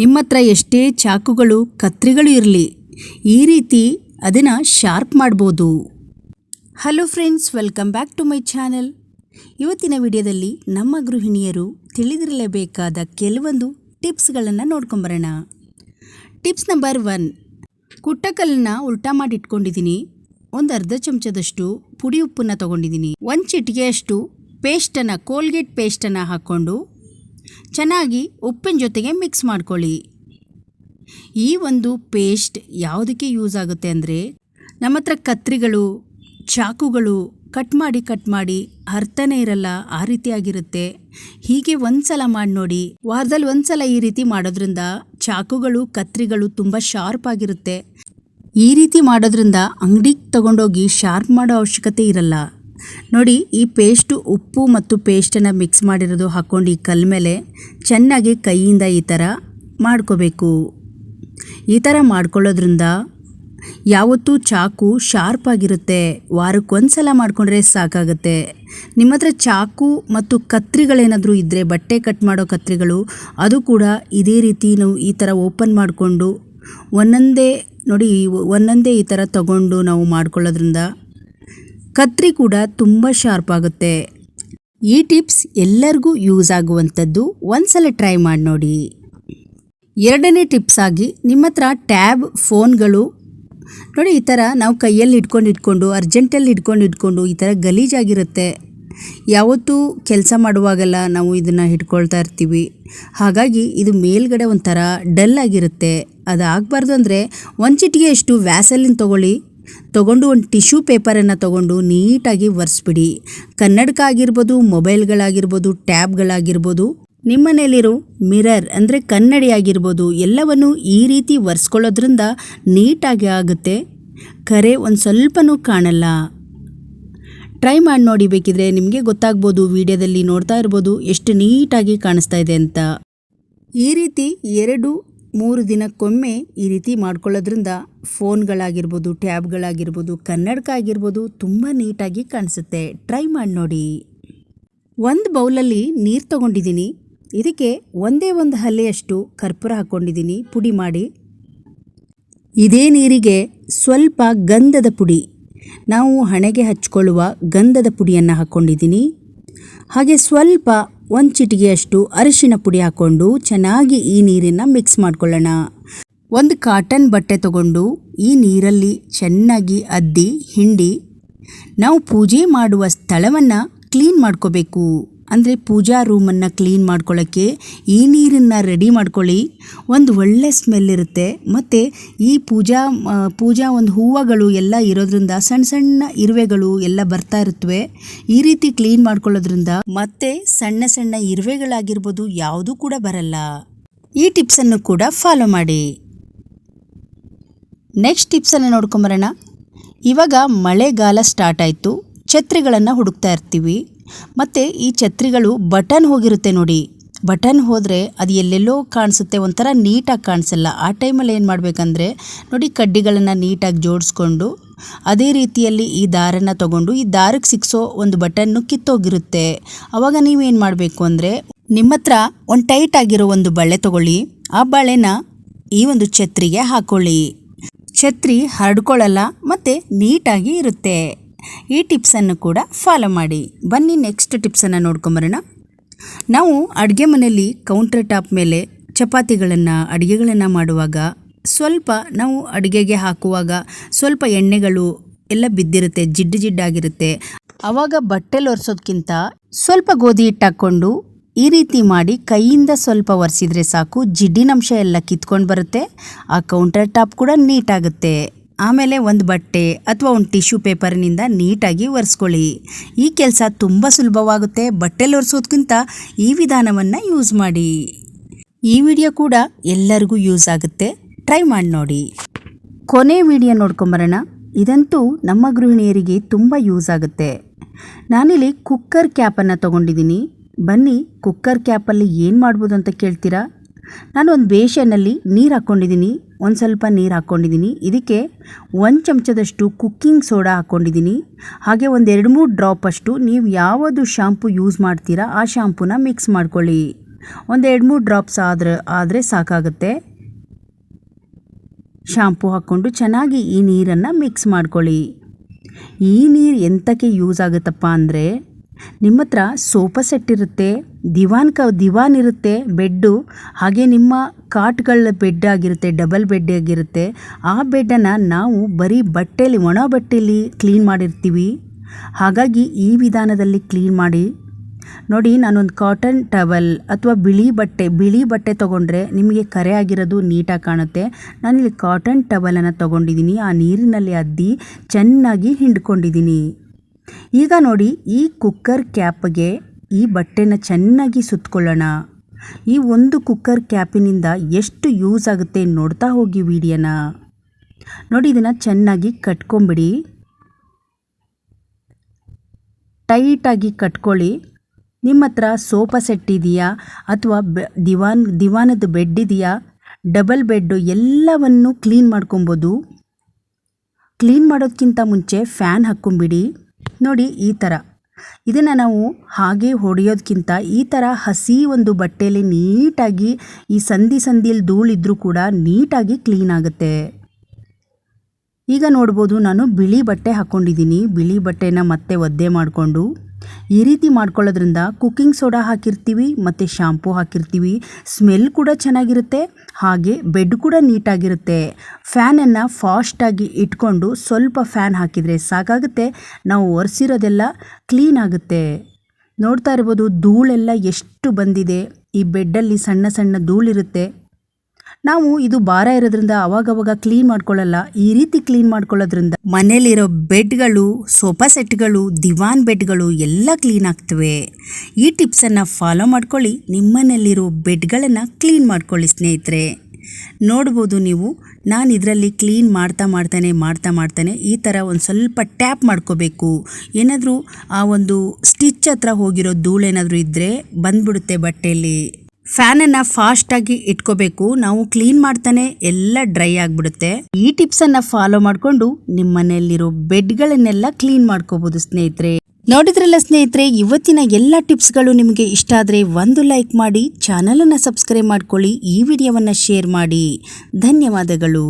ನಿಮ್ಮ ಹತ್ರ ಎಷ್ಟೇ ಚಾಕುಗಳು, ಕತ್ರಿಗಳು ಇರಲಿ, ಈ ರೀತಿ ಅದನ್ನು ಶಾರ್ಪ್ ಮಾಡ್ಬೋದು. Hello friends welcome back to my channel ಇವತ್ತಿನ ವಿಡಿಯೋದಲ್ಲಿ ನಮ್ಮ ಗೃಹಿಣಿಯರು ತಿಳಿದಿರಲೇಬೇಕಾದ ಕೆಲವೊಂದು ಟಿಪ್ಸ್ಗಳನ್ನು ನೋಡ್ಕೊಂಬರೋಣ. ಟಿಪ್ಸ್ ನಂಬರ್ ಒನ್, ಕುಟ್ಟಕಲ್ಲನ್ನ ಉಲ್ಟಾ ಮಾಡಿ ಇಟ್ಕೊಂಡಿದ್ದೀನಿ ಒಂದು ಅರ್ಧ ಚಮಚದಷ್ಟು ಪುಡಿ ಉಪ್ಪನ್ನು ತೊಗೊಂಡಿದ್ದೀನಿ. ಒಂದು ಚಿಟಿಗೆಯಷ್ಟು ಪೇಸ್ಟನ್ನು ಕೋಲ್ಗೇಟ್ ಪೇಸ್ಟನ್ನು ಹಾಕ್ಕೊಂಡು ಚೆನ್ನಾಗಿ ಉಪ್ಪಿನ ಜೊತೆಗೆ ಮಿಕ್ಸ್ ಮಾಡ್ಕೊಳ್ಳಿ. ಈ ಒಂದು ಪೇಸ್ಟ್ ಯಾವುದಕ್ಕೆ ಯೂಸ್ ಆಗುತ್ತೆ ಅಂದರೆ, ನಮ್ಮ ಹತ್ರ ಕತ್ರಿಗಳು, ಚಾಕುಗಳು ಕಟ್ ಮಾಡಿ ಕಟ್ ಮಾಡಿ ಅರ್ಥನೇ ಇರಲ್ಲ, ಆ ರೀತಿಯಾಗಿರುತ್ತೆ ಹೀಗೆ ಒಂದ್ಸಲ ಮಾಡಿ ನೋಡಿ, ವಾರದಲ್ಲಿ ಒಂದ್ಸಲ ಈ ರೀತಿ ಮಾಡೋದ್ರಿಂದ ಚಾಕುಗಳು, ಕತ್ರಿಗಳು ತುಂಬ ಶಾರ್ಪ್ ಆಗಿರುತ್ತೆ. ಈ ರೀತಿ ಮಾಡೋದ್ರಿಂದ ಅಂಗಡಿಗೆ ತಗೊಂಡೋಗಿ ಶಾರ್ಪ್ ಮಾಡೋ ಅವಶ್ಯಕತೆ ಇರಲ್ಲ. ನೋಡಿ, ಈ ಪೇಸ್ಟು ಉಪ್ಪು ಮತ್ತು ಪೇಸ್ಟನ್ನು ಮಿಕ್ಸ್ ಮಾಡಿರೋದು ಹಾಕ್ಕೊಂಡು ಈ ಕಲ್ ಮೇಲೆ ಚೆನ್ನಾಗಿ ಕೈಯಿಂದ ಈ ಥರ ಮಾಡ್ಕೋಬೇಕು. ಈ ಥರ ಮಾಡ್ಕೊಳ್ಳೋದ್ರಿಂದ ಯಾವತ್ತೂ ಚಾಕು ಶಾರ್ಪ್ ಆಗಿರುತ್ತೆ. ವಾರಕ್ಕೊಂದ್ಸಲ ಮಾಡಿಕೊಂಡ್ರೆ ಸಾಕಾಗುತ್ತೆ. ನಿಮ್ಮ ಹತ್ರ ಚಾಕು ಮತ್ತು ಕತ್ರಿಗಳೇನಾದರೂ ಇದ್ದರೆ ಬಟ್ಟೆ ಕಟ್ ಮಾಡೋ ಕತ್ರಿಗಳು, ಅದು ಕೂಡ ಇದೇ ರೀತಿ ನಾವು ಈ ಥರ ಓಪನ್ ಮಾಡಿಕೊಂಡು ಒಂದೊಂದೇ ನೋಡಿ, ಒಂದೊಂದೇ ಈ ಥರ ತಗೊಂಡು ನಾವು ಮಾಡ್ಕೊಳ್ಳೋದ್ರಿಂದ ಕತ್ರಿ ಕೂಡ ತುಂಬ ಶಾರ್ಪ್ ಆಗುತ್ತೆ. ಈ ಟಿಪ್ಸ್ ಎಲ್ಲರಿಗೂ ಯೂಸ್ ಆಗುವಂಥದ್ದು ಒಂದ್ಸಲ ಟ್ರೈ ಮಾಡಿ ನೋಡಿ. ಎರಡನೇ ಟಿಪ್ಸ್ ಆಗಿ ನಿಮ್ಮ ಹತ್ರ ಟ್ಯಾಬ್ ಫೋನ್ಗಳು ನೋಡಿ ಈ ಥರ ನಾವು ಕೈಯಲ್ಲಿ ಇಟ್ಕೊಂಡು ಇಟ್ಕೊಂಡು ಅರ್ಜೆಂಟಲ್ಲಿ ಇಟ್ಕೊಂಡು ಇಟ್ಕೊಂಡು ಈ ಥರ ಗಲೀಜಾಗಿರುತ್ತೆ ಯಾವತ್ತೂ ಕೆಲಸ ಮಾಡುವಾಗೆಲ್ಲ ನಾವು ಇದನ್ನು ಹಿಡ್ಕೊಳ್ತಾ ಇರ್ತೀವಿ. ಹಾಗಾಗಿ ಇದು ಮೇಲ್ಗಡೆ ಒಂಥರ ಡಲ್ ಆಗಿರುತ್ತೆ. ಅದಾಗಬಾರ್ದು ಅಂದರೆ ಒಂದು ಚಿಟಿಗೆಯಷ್ಟು ವ್ಯಾಸಲಿನ್ ತೊಗೊಳ್ಳಿ ತೊಗೊಂಡು ಒಂದು ಟಿಶ್ಯೂ ಪೇಪರನ್ನು ತಗೊಂಡು ನೀಟಾಗಿ ಒರೆಸ್ಬಿಡಿ. ಕನ್ನಡಕ ಆಗಿರ್ಬೋದು ಮೊಬೈಲ್ಗಳಾಗಿರ್ಬೋದು, ಟ್ಯಾಬ್ಗಳಾಗಿರ್ಬೋದು, ನಿಮ್ಮನೇಲಿರೋ ಮಿರರ್ ಅಂದರೆ ಕನ್ನಡಿ ಆಗಿರ್ಬೋದು, ಎಲ್ಲವನ್ನು ಈ ರೀತಿ ಒರೆಸ್ಕೊಳ್ಳೋದ್ರಿಂದ ನೀಟಾಗಿ ಆಗುತ್ತೆ. ಕರೆ ಒಂದು ಸ್ವಲ್ಪನೂ ಕಾಣಲ್ಲ. ಟ್ರೈ ಮಾಡಿ ನೋಡಿ ಬೇಕಿದ್ರೆ ನಿಮಗೆ ಗೊತ್ತಾಗ್ಬೋದು, ವಿಡಿಯೋದಲ್ಲಿ ನೋಡ್ತಾ ಇರ್ಬೋದು, ಎಷ್ಟು ನೀಟಾಗಿ ಕಾಣಿಸ್ತಾ ಇದೆ ಅಂತ. ಈ ರೀತಿ ಎರಡು ಮೂರು ದಿನಕ್ಕೊಮ್ಮೆ ಈ ರೀತಿ ಮಾಡ್ಕೊಳ್ಳೋದ್ರಿಂದ ಫೋನ್ಗಳಾಗಿರ್ಬೋದು, ಟ್ಯಾಬ್ಗಳಾಗಿರ್ಬೋದು ಕನ್ನಡಕ ಆಗಿರ್ಬೋದು ತುಂಬ ನೀಟಾಗಿ ಕಾಣಿಸುತ್ತೆ. ಟ್ರೈ ಮಾಡಿ ನೋಡಿ. ಒಂದು ಬೌಲಲ್ಲಿ ನೀರು ತಗೊಂಡಿದ್ದೀನಿ. ಇದಕ್ಕೆ ಒಂದೇ ಒಂದು ಹಲ್ಲೆಯಷ್ಟು ಕರ್ಪೂರ ಹಾಕ್ಕೊಂಡಿದ್ದೀನಿ. ಪುಡಿ ಮಾಡಿ. ಇದೇ ನೀರಿಗೆ ಸ್ವಲ್ಪ ಗಂಧದ ಪುಡಿ. ನಾವು ಹಣೆಗೆ ಹಚ್ಕೊಳ್ಳುವ ಗಂಧದ ಪುಡಿಯನ್ನು ಹಾಕ್ಕೊಂಡಿದ್ದೀನಿ. ಹಾಗೆ ಸ್ವಲ್ಪ ಒಂದು ಚಿಟಿಗೆಯಷ್ಟು ಅರಿಶಿನ ಪುಡಿ ಹಾಕ್ಕೊಂಡು ಚೆನ್ನಾಗಿ ಈ ನೀರನ್ನು ಮಿಕ್ಸ್ ಮಾಡ್ಕೊಳ್ಳೋಣ. ಒಂದು ಕಾಟನ್ ಬಟ್ಟೆ ತಗೊಂಡು ಈ ನೀರಲ್ಲಿ ಚೆನ್ನಾಗಿ ಅದ್ದಿ, ಹಿಂಡಿ. ನಾವು ಪೂಜೆ ಮಾಡುವ ಸ್ಥಳವನ್ನು ಕ್ಲೀನ್ ಮಾಡ್ಕೋಬೇಕು. ಅಂದರೆ ಪೂಜಾ ರೂಮನ್ನು ಕ್ಲೀನ್ ಮಾಡ್ಕೊಳ್ಳೋಕ್ಕೆ ಈ ನೀರನ್ನು ರೆಡಿ ಮಾಡ್ಕೊಳ್ಳಿ. ಒಂದು ಒಳ್ಳೆ ಸ್ಮೆಲ್ ಇರುತ್ತೆ. ಮತ್ತು ಈ ಪೂಜಾ ಪೂಜಾ ಒಂದು ಹೂವುಗಳು ಎಲ್ಲ ಇರೋದ್ರಿಂದ ಸಣ್ಣ ಸಣ್ಣ ಇರುವೆಗಳು ಎಲ್ಲ ಬರ್ತಾ ಇರುತ್ತವೆ ಈ ರೀತಿ ಕ್ಲೀನ್ ಮಾಡ್ಕೊಳ್ಳೋದ್ರಿಂದ ಮತ್ತೆ ಸಣ್ಣ ಸಣ್ಣ ಇರುವೆಗಳಾಗಿರ್ಬೋದು ಯಾವುದೂ ಕೂಡ ಬರಲ್ಲ. ಈ ಟಿಪ್ಸನ್ನು ಕೂಡ ಫಾಲೋ ಮಾಡಿ. ನೆಕ್ಸ್ಟ್ ಟಿಪ್ಸನ್ನು ನೋಡ್ಕೊಂಬರೋಣ ಇವಾಗ ಮಳೆಗಾಲ ಸ್ಟಾರ್ಟ್ ಆಯಿತು. ಛತ್ರಿಗಳನ್ನು ಹುಡುಕ್ತಾ ಇರ್ತೀವಿ. ಮತ್ತು ಈ ಛತ್ರಿಗಳು ಬಟನ್ ಹೋಗಿರುತ್ತೆ ನೋಡಿ. ಬಟನ್ ಹೋದರೆ ಅದು ಎಲ್ಲೆಲ್ಲೋ ಕಾಣಿಸುತ್ತೆ, ಒಂಥರ ನೀಟಾಗಿ ಕಾಣಿಸಲ್ಲ. ಆ ಟೈಮಲ್ಲಿ ಏನು ಮಾಡಬೇಕಂದ್ರೆ, ನೋಡಿ ಕಡ್ಡಿಗಳನ್ನು ನೀಟಾಗಿ ಜೋಡಿಸ್ಕೊಂಡು, ಅದೇ ರೀತಿಯಲ್ಲಿ ಈ ದಾರನ್ನು ತಗೊಂಡು, ಈ ದಾರಕ್ಕೆ ಸಿಕ್ಸೋ ಒಂದು ಬಟನ್ನು ಕಿತ್ತೋಗಿರುತ್ತೆ. ಆವಾಗ ನೀವೇನು ಮಾಡಬೇಕು ಅಂದರೆ, ನಿಮ್ಮ ಹತ್ರ ಒಂದು ಟೈಟ್ ಆಗಿರೋ ಒಂದು ಬಳೆ ತಗೊಳ್ಳಿ. ಆ ಬಳೆನ ಈ ಒಂದು ಛತ್ರಿಗೆ ಹಾಕೊಳ್ಳಿ. ಛತ್ರಿ ಹರಡ್ಕೊಳ್ಳಲ್ಲ, ಮತ್ತು ನೀಟಾಗಿ ಇರುತ್ತೆ. ಈ ಟಿಪ್ಸನ್ನು ಕೂಡ ಫಾಲೋ ಮಾಡಿ. ಬನ್ನಿ ನೆಕ್ಸ್ಟ್ ಟಿಪ್ಸನ್ನು ನೋಡ್ಕೊಂಬರೋಣ ನಾವು ಅಡುಗೆ ಮನೆಯಲ್ಲಿ ಕೌಂಟರ್ ಟಾಪ್ ಮೇಲೆ ಚಪಾತಿಗಳನ್ನು, ಅಡುಗೆಗಳನ್ನು ಮಾಡುವಾಗ ಸ್ವಲ್ಪ ನಾವು ಅಡುಗೆಗೆ ಹಾಕುವಾಗ ಸ್ವಲ್ಪ ಎಣ್ಣೆಗಳು ಎಲ್ಲ ಬಿದ್ದಿರುತ್ತೆ, ಜಿಡ್ಡು ಜಿಡ್ಡಾಗಿರುತ್ತೆ ಆವಾಗ ಬಟ್ಟೆಲಿ ಒರೆಸೋದ್ಕಿಂತ ಸ್ವಲ್ಪ ಗೋಧಿ ಹಿಟ್ಟು ಹಾಕ್ಕೊಂಡು ಈ ರೀತಿ ಮಾಡಿ ಕೈಯಿಂದ ಸ್ವಲ್ಪ ಒರೆಸಿದ್ರೆ ಸಾಕು. ಜಿಡ್ಡಿನಂಶ ಎಲ್ಲ ಕಿತ್ಕೊಂಡು ಬರುತ್ತೆ. ಆ ಕೌಂಟರ್ ಟಾಪ್ ಕೂಡ ನೀಟಾಗುತ್ತೆ ಆಮೇಲೆ ಒಂದು ಬಟ್ಟೆ ಅಥವಾ ಒಂದು ಟಿಶ್ಯೂ ಪೇಪರ್ನಿಂದ ನೀಟಾಗಿ ಒರೆಸ್ಕೊಳ್ಳಿ. ಈ ಕೆಲಸ ತುಂಬ ಸುಲಭವಾಗುತ್ತೆ. ಬಟ್ಟೆಲಿ ಒರೆಸೋದ್ಕಿಂತ ಈ ವಿಧಾನವನ್ನು ಯೂಸ್ ಮಾಡಿ. ಈ ವಿಡಿಯೋ ಕೂಡ ಎಲ್ಲರಿಗೂ ಯೂಸ್ ಆಗುತ್ತೆ. ಟ್ರೈ ಮಾಡಿ ನೋಡಿ. ಕೊನೆ ವಿಡಿಯೋ ನೋಡ್ಕೊಂಬರೋಣ. ಇದಂತೂ ನಮ್ಮ ಗೃಹಿಣಿಯರಿಗೆ ತುಂಬ ಯೂಸ್ ಆಗುತ್ತೆ. ನಾನಿಲ್ಲಿ ಕುಕ್ಕರ್ ಕ್ಯಾಪನ್ನು ತೊಗೊಂಡಿದ್ದೀನಿ. ಬನ್ನಿ, ಕುಕ್ಕರ್ ಕ್ಯಾಪಲ್ಲಿ ಏನು ಮಾಡ್ಬೋದು ಅಂತ ಕೇಳ್ತೀರಾ? ನಾನು ಒಂದು ಬೇಷನಲ್ಲಿ ನೀರು ಹಾಕ್ಕೊಂಡಿದ್ದೀನಿ ಒಂದು ಸ್ವಲ್ಪ ನೀರು ಹಾಕ್ಕೊಂಡಿದ್ದೀನಿ ಇದಕ್ಕೆ ಒಂದು ಚಮಚದಷ್ಟು ಕುಕ್ಕಿಂಗ್ ಸೋಡಾ ಹಾಕ್ಕೊಂಡಿದ್ದೀನಿ ಹಾಗೆ ಒಂದು ಎರಡು ಮೂರು ಡ್ರಾಪಷ್ಟು ನೀವು ಯಾವುದು ಶ್ಯಾಂಪು ಯೂಸ್ ಮಾಡ್ತೀರಾ, ಆ ಶ್ಯಾಂಪೂನ ಮಿಕ್ಸ್ ಮಾಡ್ಕೊಳ್ಳಿ. ಒಂದು ಎರಡು ಮೂರು ಡ್ರಾಪ್ಸ್ ಆದ್ರೆ, ಆದರೆ ಸಾಕಾಗುತ್ತೆ. ಶಾಂಪು ಹಾಕ್ಕೊಂಡು ಚೆನ್ನಾಗಿ ಈ ನೀರನ್ನು ಮಿಕ್ಸ್ ಮಾಡ್ಕೊಳ್ಳಿ. ಈ ನೀರು ಎಂತಕ್ಕೆ ಯೂಸ್ ಆಗುತ್ತಪ್ಪ ಅಂದರೆ ನಿಮ್ಮ ಹತ್ರ ಸೋಫಾ ಸೆಟ್ ಇರುತ್ತೆ, ದಿವಾನ್ ಕ, ದಿವಾನ್ ಇರುತ್ತೆ, ಬೆಡ್ಡು, ಹಾಗೆ ನಿಮ್ಮ ಕಾಟ್ಗಳ ಬೆಡ್ ಆಗಿರುತ್ತೆ, ಡಬಲ್ ಬೆಡ್ ಆಗಿರುತ್ತೆ. ಆ ಬೆಡ್ಡನ್ನು ನಾವು ಬರೀ ಬಟ್ಟೆಯಲ್ಲಿ ಒಣ ಬಟ್ಟೆಯಲ್ಲಿ ಕ್ಲೀನ್ ಮಾಡಿರ್ತೀವಿ. ಹಾಗಾಗಿ ಈ ವಿಧಾನದಲ್ಲಿ ಕ್ಲೀನ್ ಮಾಡಿ. ನೋಡಿ, ನಾನೊಂದು ಕಾಟನ್ ಟವಲ್ ಅಥವಾ ಬಿಳಿ ಬಟ್ಟೆ ಬಿಳಿ ಬಟ್ಟೆ ತೊಗೊಂಡ್ರೆ ನಿಮಗೆ ಕರೆ ಆಗಿರೋದು ನೀಟಾಗಿ ಕಾಣುತ್ತೆ. ನಾನಿಲ್ಲಿ ಕಾಟನ್ ಟವಲನ್ನು ತೊಗೊಂಡಿದ್ದೀನಿ. ಆ ನೀರಿನಲ್ಲಿ ಅದ್ದಿ ಚೆನ್ನಾಗಿ ಹಿಂಡ್ಕೊಂಡಿದ್ದೀನಿ. ಈಗ ನೋಡಿ ಈ ಕುಕ್ಕರ್ ಕ್ಯಾಪ್ಗೆ ಈ ಬಟ್ಟೆನ ಚೆನ್ನಾಗಿ ಸುತ್ತಕೊಳ್ಳೋಣ ಈ ಒಂದು ಕುಕ್ಕರ್ ಕ್ಯಾಪಿನಿಂದ ಎಷ್ಟು ಯೂಸ್ ಆಗುತ್ತೆ ನೋಡ್ತಾ ಹೋಗಿ ವಿಡಿಯೋನ. ನೋಡಿ ಇದನ್ನು ಚೆನ್ನಾಗಿ ಕಟ್ಕೊಂಬಿಡಿ. ಟೈಟಾಗಿ ಕಟ್ಕೊಳ್ಳಿ. ನಿಮ್ಮ ಹತ್ರ ಸೋಫಾ ಸೆಟ್ ಇದೆಯಾ ಅಥವಾ ಬೆ, ದಿವಾನ್, ದಿವಾನದ ಬೆಡ್ ಇದೆಯಾ? ಡಬಲ್ ಬೆಡ್ಡು ಎಲ್ಲವನ್ನು ಕ್ಲೀನ್ ಮಾಡ್ಕೊಬೋದು. ಕ್ಲೀನ್ ಮಾಡೋದಕ್ಕಿಂತ ಮುಂಚೆ ಫ್ಯಾನ್ ಹಾಕ್ಕೊಂಬಿಡಿ. ನೋಡಿ ಈ ಥರ ಇದನ್ನು ನಾವು ಹಾಗೆ ಹೊಡೆಯೋದಕ್ಕಿಂತ ಈ ಥರ ಹಸಿ ಒಂದು ಬಟ್ಟೆಯಲ್ಲಿ ನೀಟಾಗಿ ಈ ಸಂಧಿ ಸಂಧಿಯಲ್ಲಿ ಧೂಳಿದ್ರೂ ಕೂಡ ನೀಟಾಗಿ ಕ್ಲೀನ್ ಆಗುತ್ತೆ. ಈಗ ನೋಡ್ಬೋದು ನಾನು ಬಿಳಿ ಬಟ್ಟೆ ಹಾಕ್ಕೊಂಡಿದ್ದೀನಿ ಬಿಳಿ ಬಟ್ಟೆನ ಮತ್ತೆ ಒದ್ದೆ ಮಾಡಿಕೊಂಡು ಈ ರೀತಿ ಮಾಡ್ಕೊಳ್ಳೋದ್ರಿಂದ ಕುಕ್ಕಿಂಗ್ ಸೋಡಾ ಹಾಕಿರ್ತೀವಿ, ಮತ್ತು ಶಾಂಪೂ ಹಾಕಿರ್ತೀವಿ. ಸ್ಮೆಲ್ ಕೂಡ ಚೆನ್ನಾಗಿರುತ್ತೆ, ಹಾಗೆ ಬೆಡ್ ಕೂಡ ನೀಟಾಗಿರುತ್ತೆ. ಫ್ಯಾನನ್ನು ಫಾಸ್ಟಾಗಿ ಇಟ್ಕೊಂಡು ಸ್ವಲ್ಪ ಫ್ಯಾನ್ ಹಾಕಿದರೆ ಸಾಕಾಗುತ್ತೆ. ನಾವು ಒರೆಸಿರೋದೆಲ್ಲ ಕ್ಲೀನ್ ಆಗುತ್ತೆ. ನೋಡ್ತಾ ಇರ್ಬೋದು, ಧೂಳೆಲ್ಲ ಎಷ್ಟು ಬಂದಿದೆ. ಈ ಬೆಡ್ಡಲ್ಲಿ ಸಣ್ಣ ಸಣ್ಣ ಧೂಳಿರುತ್ತೆ. ನಾವು ಇದು ಭಾರ ಇರೋದ್ರಿಂದ ಅವಾಗವಾಗ ಕ್ಲೀನ್ ಮಾಡ್ಕೊಳ್ಳಲ್ಲ. ಈ ರೀತಿ ಕ್ಲೀನ್ ಮಾಡ್ಕೊಳ್ಳೋದ್ರಿಂದ ಮನೇಲಿರೋ ಬೆಡ್ಗಳು, ಸೋಫಾ ಸೆಟ್ಗಳು, ದಿವಾನ್ ಬೆಡ್ಗಳು ಎಲ್ಲ ಕ್ಲೀನ್ ಆಗ್ತವೆ. ಈ ಟಿಪ್ಸನ್ನು ಫಾಲೋ ಮಾಡ್ಕೊಳ್ಳಿ. ನಿಮ್ಮನೇಲಿರೋ ಬೆಡ್ಗಳನ್ನು ಕ್ಲೀನ್ ಮಾಡ್ಕೊಳ್ಳಿ ಸ್ನೇಹಿತರೆ. ನೋಡ್ಬೋದು ನೀವು, ನಾನು ಇದರಲ್ಲಿ ಕ್ಲೀನ್ ಮಾಡ್ತಾ ಮಾಡ್ತಾನೆ ಮಾಡ್ತಾ ಮಾಡ್ತಾನೆ ಈ ಥರ ಒಂದು ಸ್ವಲ್ಪ ಟ್ಯಾಪ್ ಮಾಡ್ಕೋಬೇಕು. ಏನಾದರೂ ಆ ಒಂದು ಸ್ಟಿಚ್ ಹತ್ರ ಹೋಗಿರೋ ಧೂಳೇನಾದರೂ ಇದ್ದರೆ ಬಂದ್ಬಿಡುತ್ತೆ ಬಟ್ಟೆಯಲ್ಲಿ ಫ್ಯಾನನ್ನು ಫಾಸ್ಟಾಗಿ ಇಟ್ಕೋಬೇಕು. ನಾವು ಕ್ಲೀನ್ ಮಾಡ್ತಾನೆ ಎಲ್ಲ ಡ್ರೈ ಆಗಿಬಿಡುತ್ತೆ. ಈ ಟಿಪ್ಸನ್ನು ಫಾಲೋ ಮಾಡಿಕೊಂಡು ನಿಮ್ಮ ಮನೆಯಲ್ಲಿರೋ ಬೆಡ್ಗಳನ್ನೆಲ್ಲ ಕ್ಲೀನ್ ಮಾಡ್ಕೋಬೋದು ಸ್ನೇಹಿತರೆ. ನೋಡಿದ್ರಲ್ಲ ಸ್ನೇಹಿತರೆ, ಇವತ್ತಿನ ಎಲ್ಲ ಟಿಪ್ಸ್ಗಳು ನಿಮಗೆ ಇಷ್ಟ ಆದರೆ ಒಂದು ಲೈಕ್ ಮಾಡಿ ಚಾನಲನ್ನು ಸಬ್ಸ್ಕ್ರೈಬ್ ಮಾಡ್ಕೊಳ್ಳಿ, ಈ ವಿಡಿಯೋವನ್ನು ಶೇರ್ ಮಾಡಿ. ಧನ್ಯವಾದಗಳು.